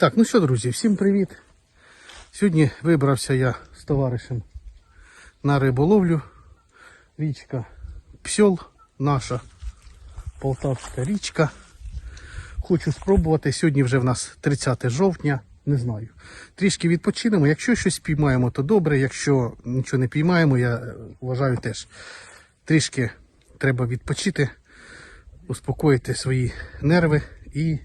Так, ну що, друзі, всім привіт. Сьогодні вибрався я з товаришем на риболовлю. Річка Псьол, наша полтавська річка. Хочу спробувати. Сьогодні вже в нас 30 жовтня. Не знаю. Трішки відпочинемо. Якщо щось піймаємо, то добре. Якщо нічого не піймаємо, я вважаю теж трішки треба відпочити, успокоїти свої нерви і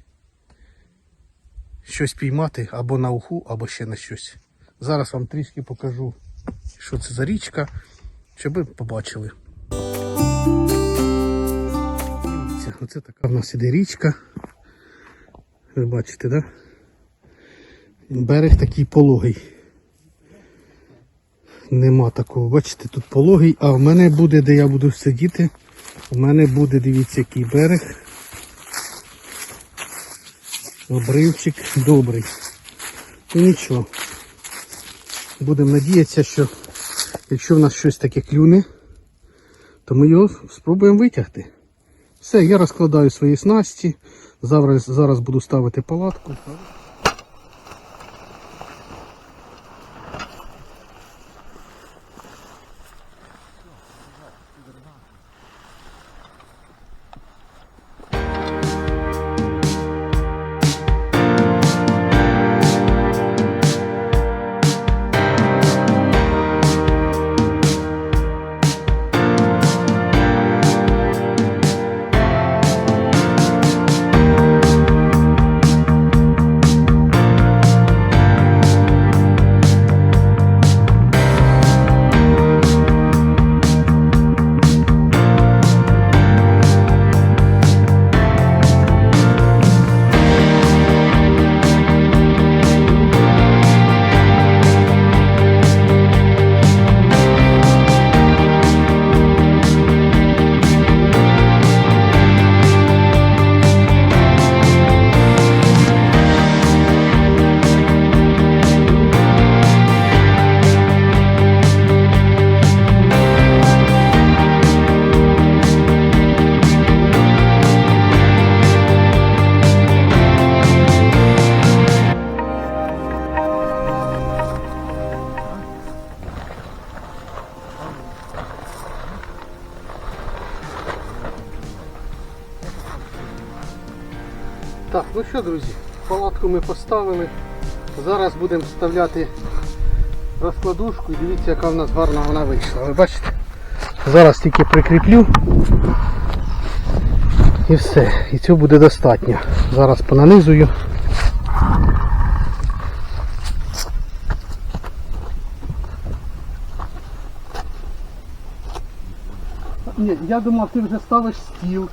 щось піймати або на уху, або ще на щось. Зараз вам трішки покажу, що це за річка, щоб ви побачили. Дивіться, оце така в нас іде річка. Ви бачите? Да? Берег такий пологий. Нема такого, бачите, тут пологий, а в мене буде, де я буду сидіти, у мене буде, дивіться, який берег. Обривчик добрий. І нічого. Будемо надіятися, що якщо в нас щось таке клюне, то ми його спробуємо витягти. Все, я розкладаю свої снасті. Зараз, зараз буду ставити палатку. Що, друзі, палатку ми поставили. Зараз будемо вставляти розкладушку дивіться, яка в нас гарна вона вийшла. Ви бачите? Зараз тільки прикріплю. І все. І цього буде достатньо. Зараз понанизую. Ні, я думав, ти вже ставиш стіл.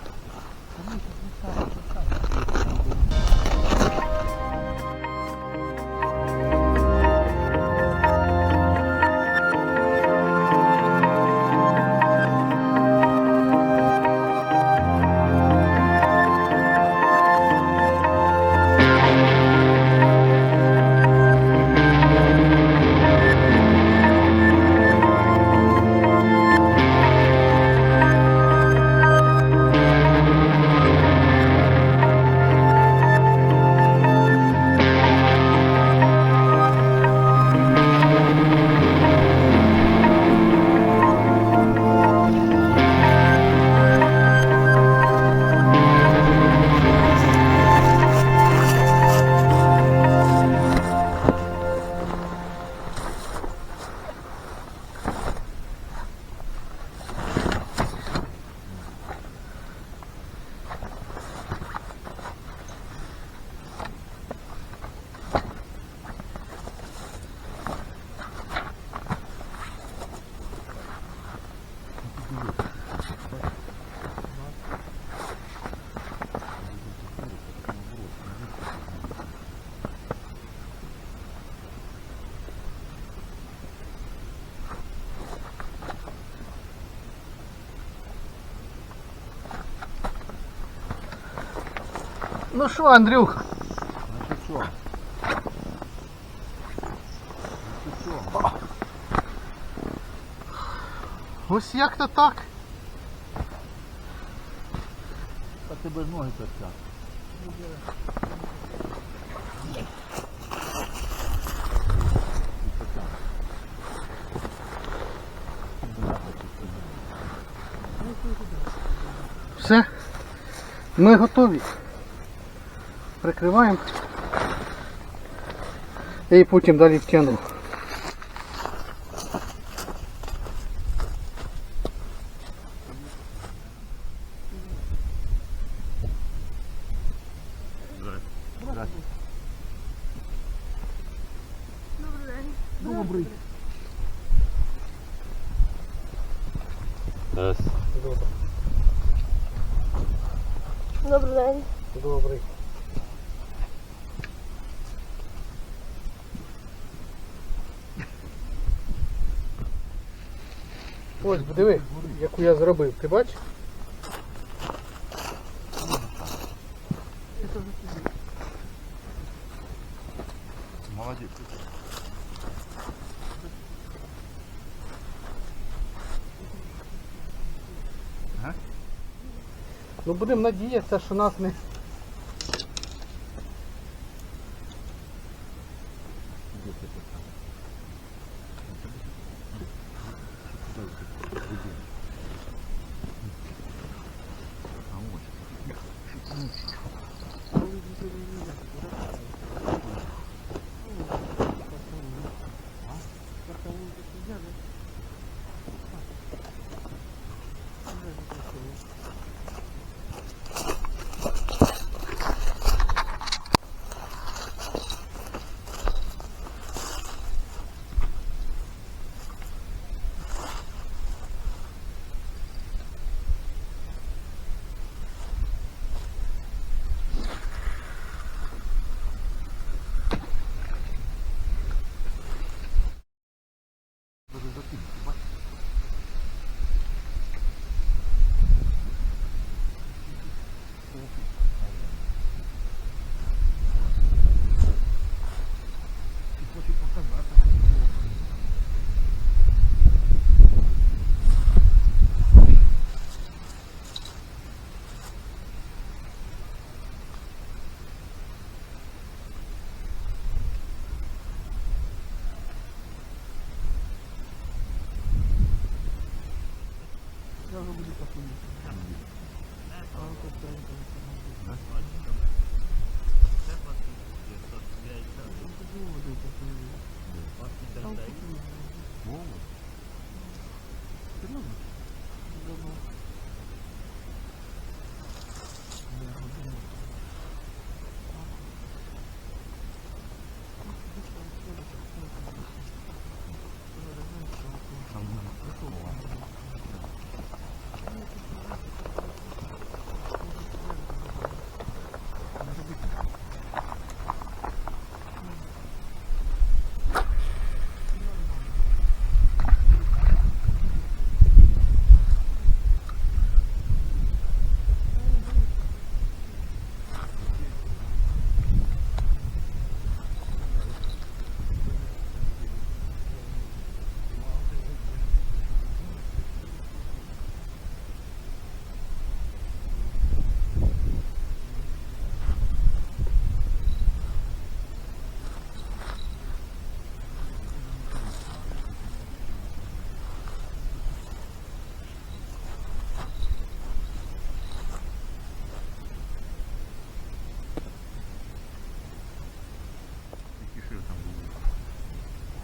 Ну що, Андрюха? Ну що? що? Ось як то так. А ти без ноги торчав. Все, ми готові. Прикриваємо. І потім далі втягну. Добрий. Раз. Добрий. Добрий день. Добрий. Ось, диви, яку я зробив, ти бачиш? Молодец. Ну будемо надіятися, що нас не. Thank you.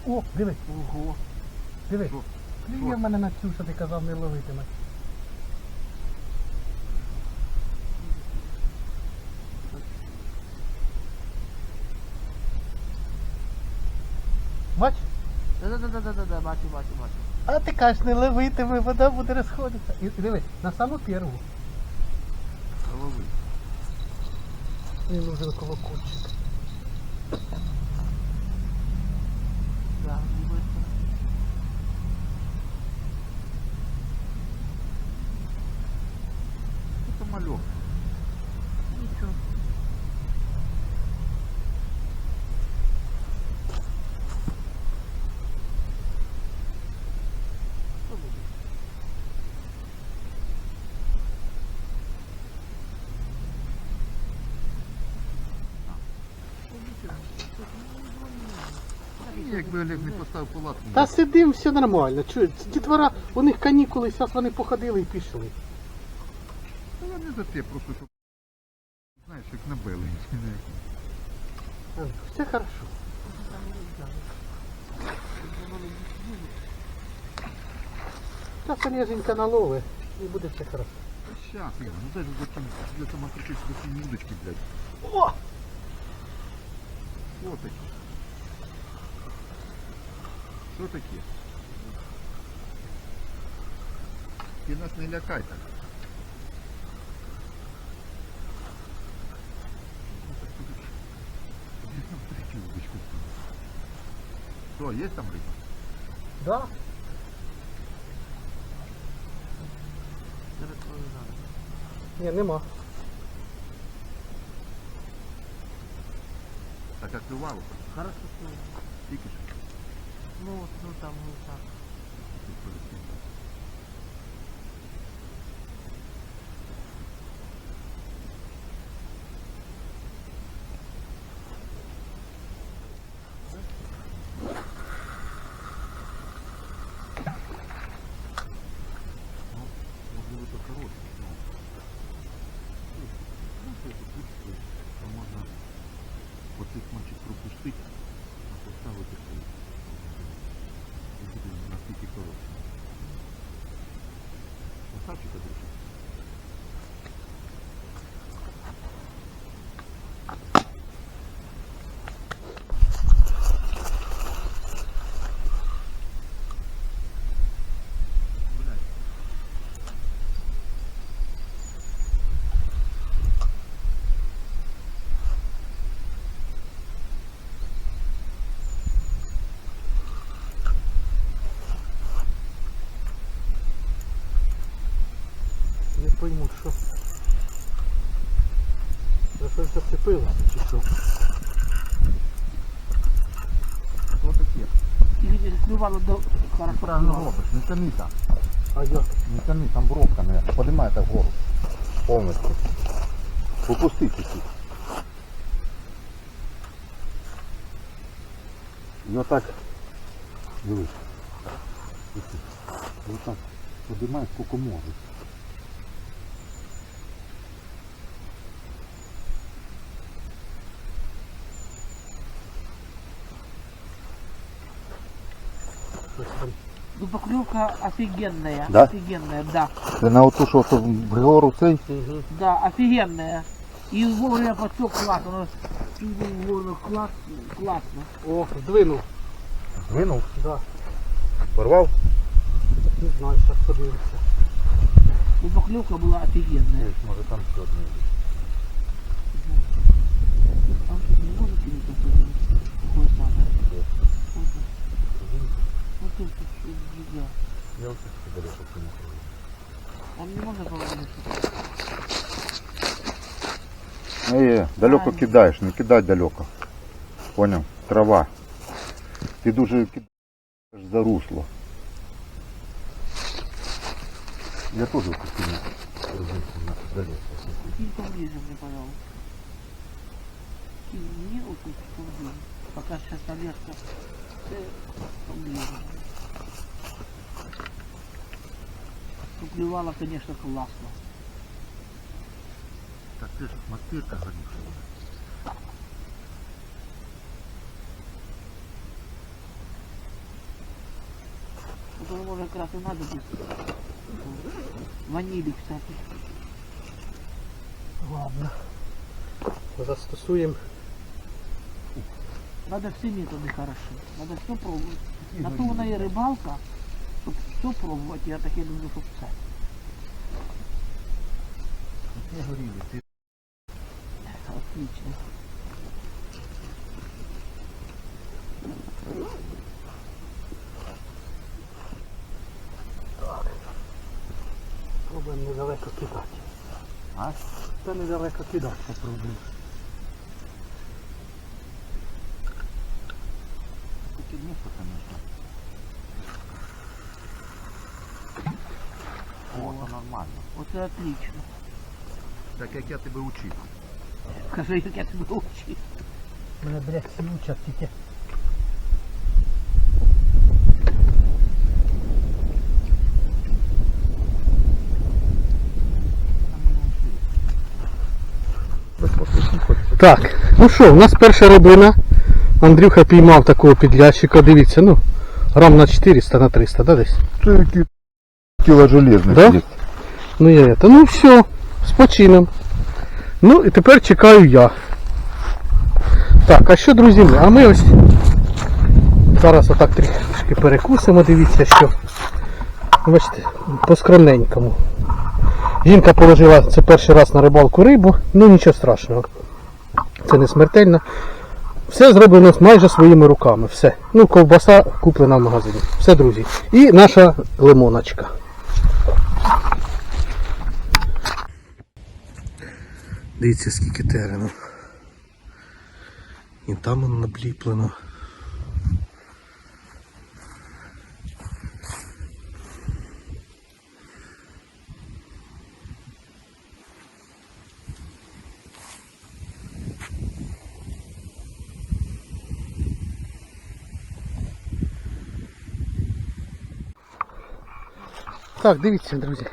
О, диви. Ого. Диви. Клює в мене на цю, що ти казав, не ловитиме. Бач? Да-да-да-да-да, бачу, бачу, бачу. А ти кажеш, не ловитиме, вода буде розходитися. І диви, на саму перву. Головы. Мені нужен колокольчик. Палатку. Та сидим, все нормально. Чують, дітвора, у них канікули, зараз вони походили і пішли. Та я не не за те, просто щоб, знаєш, як на белені. Все хорошо. Зараз Олеженька налове і буде все хорошо. Щас, Ігор, ну дай же за там, для самокрутити до цієї удочки, блядь. О! Що таке? Що таке? Ти нас не лякай так. Ну, так ти ж- ти нам третю удочку кинув. Що, є там риба? Да? Ні, нема. Так як клювало? Хорошо, что Тільки що. Ну, ну там, ну так. Не пойму, що. За щось зацепилося чи що? Що таке? И видишь, клювало до... Хорошо Правильно клювало. робиш, не тяни там. А як? Не тяни, там бровка не подимайте вгору. Повністю. Попусти чуть-чуть. І отак. Дивись. І отак. Подимай скільки можеш. Ну, поклевка офигенная. Да? Офигенная, да. Це на оту, що то Григору цей? Угу. Да, офигенная. И вовремя подсек классно. Ну, вовремя класс, классно. О, здвинув. Двинув. Да. Порвав? Не знаю, зараз подивимося. Ну, поклевка была офигенная. Може там ще одне. Там что не может или какой самый. Вот тут вот giga. Я ось тут далеко кинув. Он не может повернуться. Ні, далеко Правильно. кидаєш, не кидай далеко. Поняв? Трава. Ти дуже кидаєш за русло. Я теж кину. Далеко. Кинь поближе мне, пожалуйста. Кинь мне вот тут поближе. Пока сейчас. Э, Поближе. Уплевала, конечно, классно. Так це ж атмосферка горіша. Вот он может как раз и надо быть. Ванили, кстати. Ладно. Застосуємо. Надо все методы хороши. Надо все пробовать. На то вона и рыбалка, пробовать. Я так и люблю, чтобы писать. Не горіли, ти Отлично. Пробуємо недалеко кидати. А? Та недалеко кидати попробуємо. Таке місто, звісно. О, це нормально. Вот это отлично. Так як я тебе учив. Скажи, как я тебя учил. Мене, блядь, всі учать тільки. Так, ну що, у нас перша рибина. Андрюха піймав такого підлящика, дивіться, ну, грам на 400 на 300, да, десь? Це железних Да? є. Ну я это. Ну все, з почином. Ну і тепер чекаю я. Так, а що, друзі. А ми ось зараз отак трішки перекусимо, дивіться, що. Бачите, по скромненькому. Жінка положила це перший раз на рибалку рибу, ну нічого страшного. Це не смертельно. Все зроблено майже своїми руками. Все. Ну, ковбаса куплена в магазині. Все, друзі. І наша лимоночка. Дивіться, скільки терену. І там воно набліплено. Так, дивіться, друзі.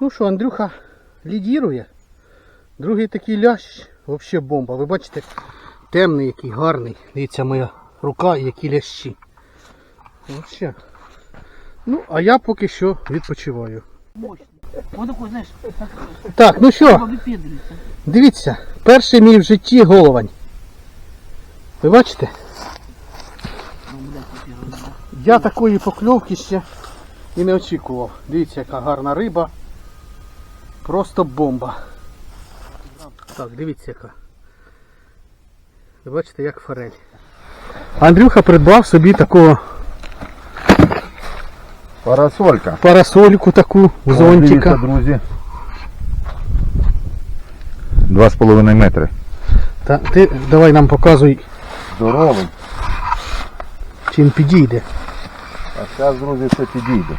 Ну що, Андрюха лідірує. Другий такий лящ, взагалі бомба. Ви бачите, темний який, гарний. Дивіться моя рука і які лящі. Вообще. Ну, а я поки що відпочиваю. Мощный. Вот такой, знаешь, как Так, ну що, выпендривается. дивіться, перший мій в житті головань. Ви бачите? Ну, блядь, первый, да. Я такої покльовки ще і не очікував. Дивіться, яка гарна риба. Просто бомба. Так, дивіться яка. Ви бачите, як форель. Андрюха придбав собі такого Парасолька. парасольку таку Дивіться, зонтика. друзі. Два з половиною метри. Та ти давай нам показуй, Здоровий. чим підійде. А зараз, друзі, все підійде.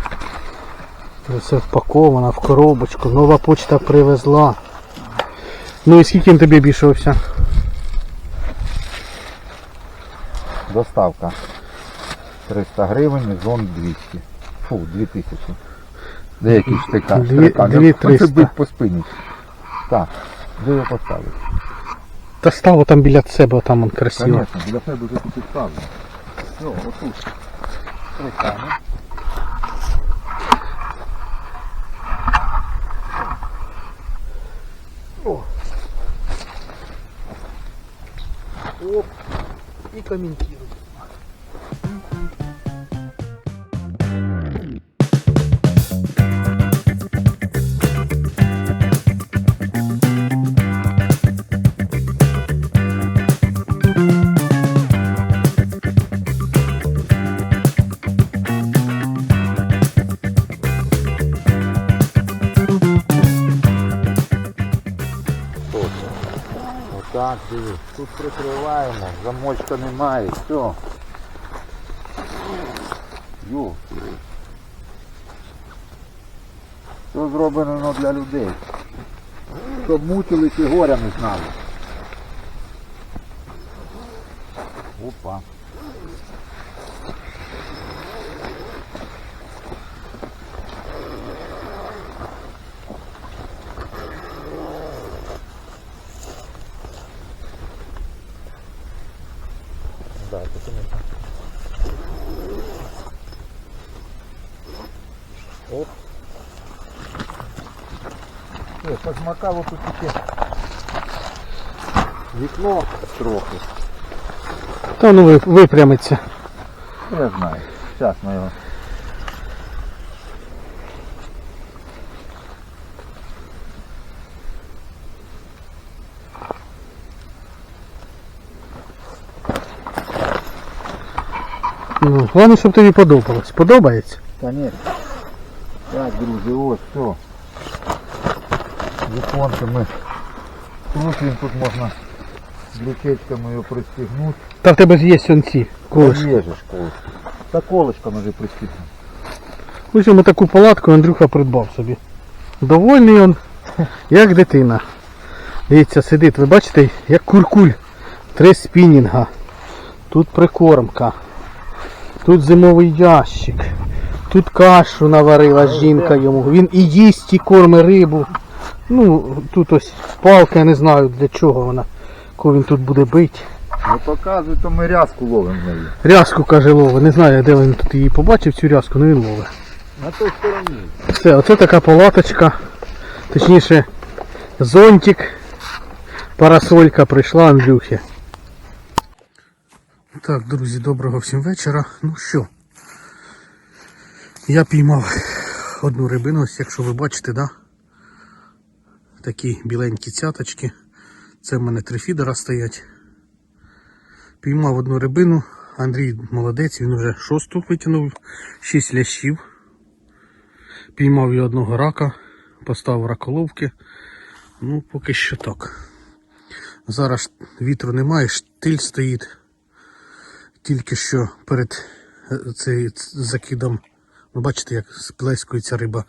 Все впаковано в коробочку. Нова почта привезла. Ну і скільки він тобі обійшовся? Доставка. 300 гривень, зон 200. Фу, 2000. Деякі штика. Дві- штика. дві 300. бить по спині. Так, де я поставлю? Та стало там біля себе, там он красиво. Звісно, біля себе вже тут і ставлю. Все, отут. Прикольно. Оп, И коментуй. Отак, дивись. Тут прикриваємо, замочка немає, все. Все зроблено ну, для людей. Щоб мучились і горя не знали. Опа. Ні, посмакало тут таке. Вікно трохи. Та ну ви- випрямиться. Я знаю. Зараз ми його. Ну, головне, щоб тобі подобалось. Подобається? Конечно. Так, друзі, ось все. Віконце ми. Тут він тут можна крючечками його пристігнути. Та в тебе ж є сьонці. Колиш. Є ж колишко. Та колишко може пристігнути. Ось йому таку палатку Андрюха придбав собі. Довольний він, як дитина. Дивіться, сидить, ви бачите, як куркуль. Три спінінга. Тут прикормка. Тут зимовий ящик. Тут кашу наварила жінка йому. Він і їсть, і корме рибу. Ну, тут ось палка, я не знаю для чого вона. Коли він тут буде бити. Не показуй, то ми рязку ловимо нею. Рязку каже ловить. Не знаю, де він тут її побачив, цю рязку, але він ловить. На той стороні. Все, оце така палаточка. Точніше, зонтик. Парасолька прийшла Андрюхи. Так, друзі, доброго всім вечора. Ну що, я піймав одну рибину, ось якщо ви бачите, да? Такі біленькі цяточки. Це в мене три фідера стоять. Піймав одну рибину. Андрій молодець, він вже шосту витягнув, шість лящів. Піймав я одного рака, поставив раколовки. Ну, поки що так. Зараз вітру немає, штиль стоїть. Тільки що перед е, цей закидом, ви бачите, як сплескується риба.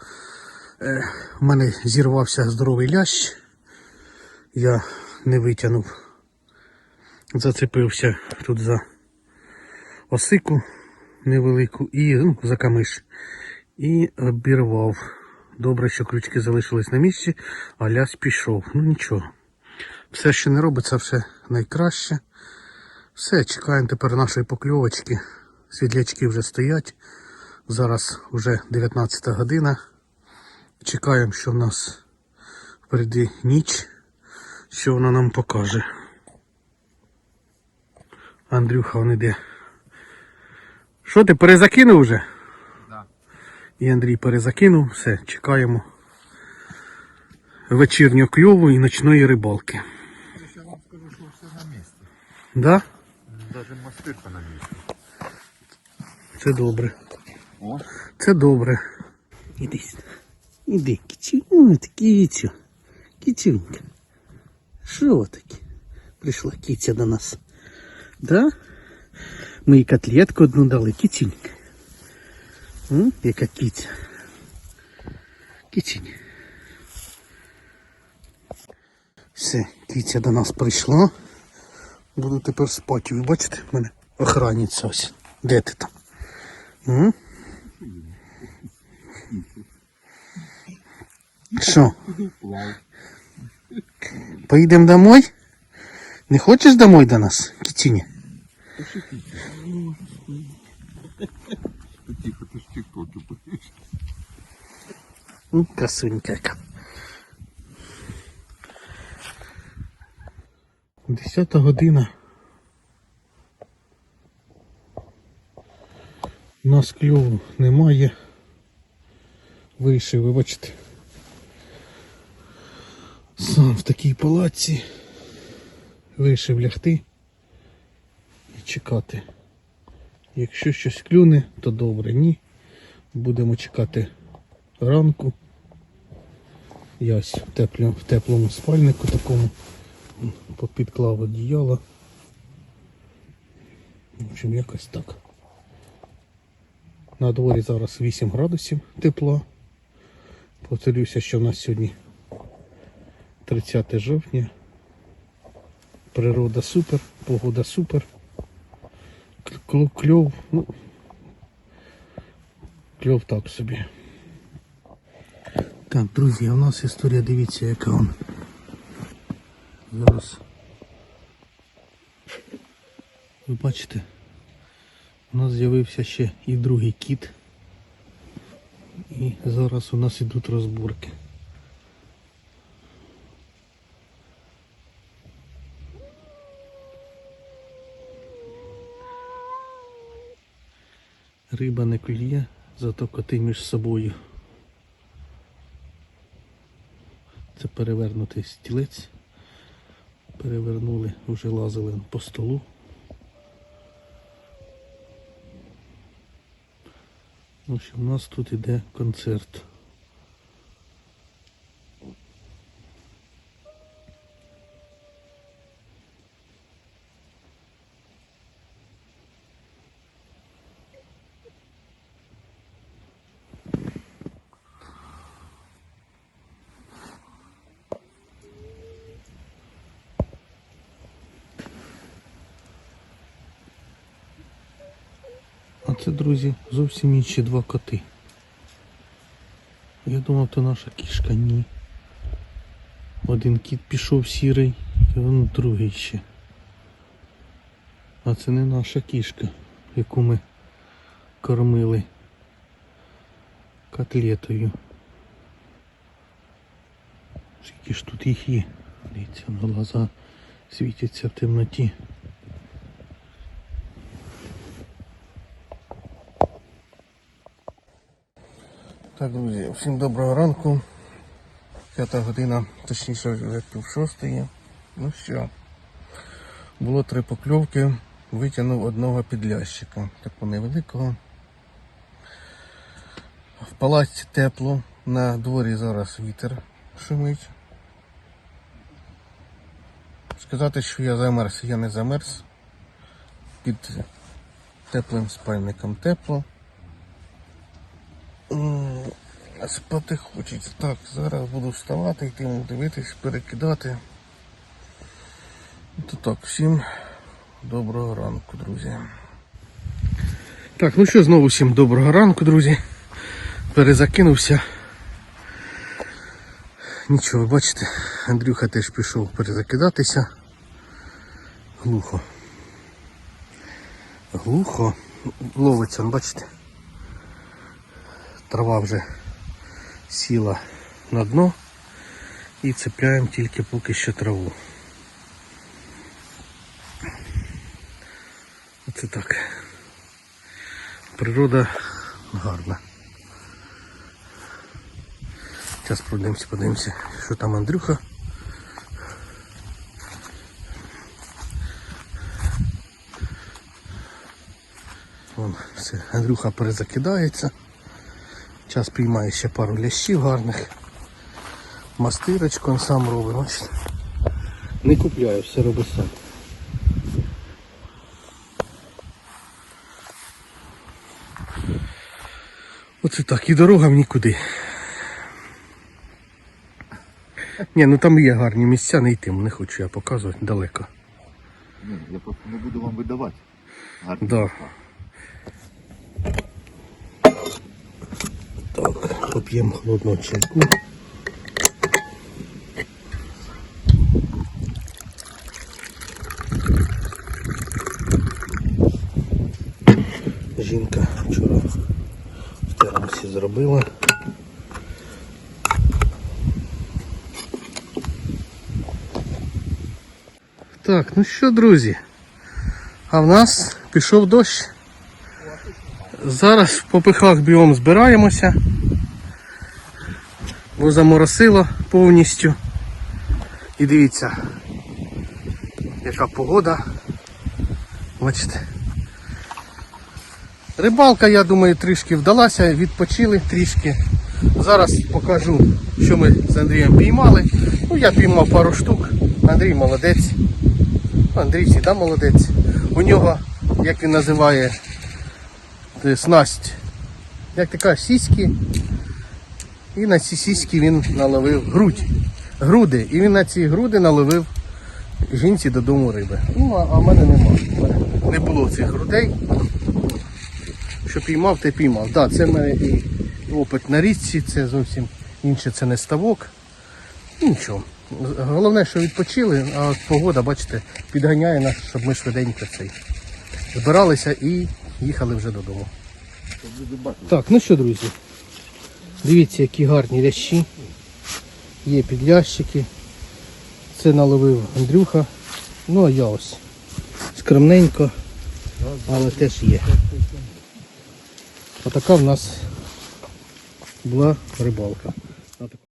Е, У мене зірвався здоровий лящ. Я не витягнув. Зацепився тут за осику невелику і ну, за камиш. І обірвав. Добре, що крючки залишились на місці, а лясь пішов. Ну нічого. Все, що не робиться, все найкраще. Все, чекаємо тепер нашої покльовочки. Світлячки вже стоять. Зараз вже 19 година. Чекаємо, що в нас впереді ніч, що вона нам покаже. Андрюха он іде. Що ти перезакинув вже? Да. І Андрій перезакинув, все, чекаємо вечірнього кльову і ночної рибалки. Я вам скажу, що все на місці. Да? Навіть мастирка на місці. Це добре. О, Це добре. Іди. сюди. Іди, ти кицю. Кицюнька. Що таке? Прийшла киця до нас. Да? Ми їй котлетку одну дали, кицюнька. М? Яка киця. Кицюнь. Все, киця до нас прийшла. Буду тепер спати. Ви бачите, в мене охранниця ось. Де ти там? М? Що? Поїдемо домой? Не хочеш домой до нас, Кітюня? тихо, ти ж тік-токи. Ну, красунька яка. Година. У нас кльову немає. Вирішив, ви бачите. Сам в такій палаці. Вирішив лягти і чекати. Якщо щось клюне, то добре, ні. Будемо чекати ранку. Я ось в, теплі, в теплому спальнику такому попідклав одіяло. В общем, якось так. На дворі зараз 8 градусів тепла. Повторюся, що в нас сьогодні 30 жовтня. Природа супер, погода супер. Кльов, ну, кльов так собі. Так, друзі, у нас історія, дивіться, яка он. Зараз. Ви бачите, у нас з'явився ще і другий кіт. І зараз у нас ідуть розборки. Риба не клює, зато коти між собою. Це перевернутий стілець. Перевернули, вже лазили по столу. В общем, у нас тут іде концерт. Це, друзі, зовсім інші два коти. Я думав, то наша кішка, ні. Один кіт пішов сірий, і вон другий ще. А це не наша кішка, яку ми кормили котлетою. Скільки ж тут їх є? Дивіться, глаза світяться в темноті. Так, друзі, всім доброго ранку. П'ята година, точніше вже пів шостої. Ну що, було три покльовки, витягнув одного підлящика, такого невеликого. В палаці тепло, на дворі зараз вітер шумить. Сказати, що я замерз, я не замерз. Під теплим спальником тепло. Спати хочеться. Так, зараз буду вставати, йти дивитись, перекидати. То так, всім доброго ранку, друзі. Так, ну що, знову всім доброго ранку, друзі. Перезакинувся. Нічого, бачите, Андрюха теж пішов перезакидатися. Глухо. Глухо. Ловиться, бачите. Трава вже сіла на дно і цепляємо тільки поки що траву. Оце так. Природа гарна. Зараз пройдемося, подивимося, що там Андрюха. Вон, все, Андрюха перезакидається. Зараз піймає ще пару лящів гарних. Мастирочку сам робить, бачите. Не купляю, все робить сам. Оце так, і дорога в нікуди. Ні, ну там є гарні місця, не йтиму, не хочу я показувати далеко. Ні, я просто не буду вам видавати. Гарні Да. місця. Поп'ємо холодного чайку. Жінка вчора в термосі зробила. Так, ну що, друзі? А в нас пішов дощ. Зараз в попихах біом збираємося, бо заморосило повністю. І дивіться, яка погода. Бачите. Рибалка, я думаю, трішки вдалася, відпочили трішки. Зараз покажу, що ми з Андрієм піймали. Ну, я піймав пару штук. Андрій молодець. Андрій всегда молодець. У нього, як він називає, снасть, як кажеш, сіськи. І на ці сіськи він наловив грудь. Груди. І він на ці груди наловив жінці додому риби. Ну, а, в мене нема. Не було цих грудей. Що піймав, те піймав. Так, да, це в мене і опит на річці, це зовсім інше, це не ставок. Нічого. Головне, що відпочили, а погода, бачите, підганяє нас, щоб ми швиденько цей збиралися і їхали вже додому. Так, ну що, друзі, дивіться, які гарні лящі. Є підлящики. Це наловив Андрюха. Ну а я ось скромненько, але теж є. Отака в нас була рибалка.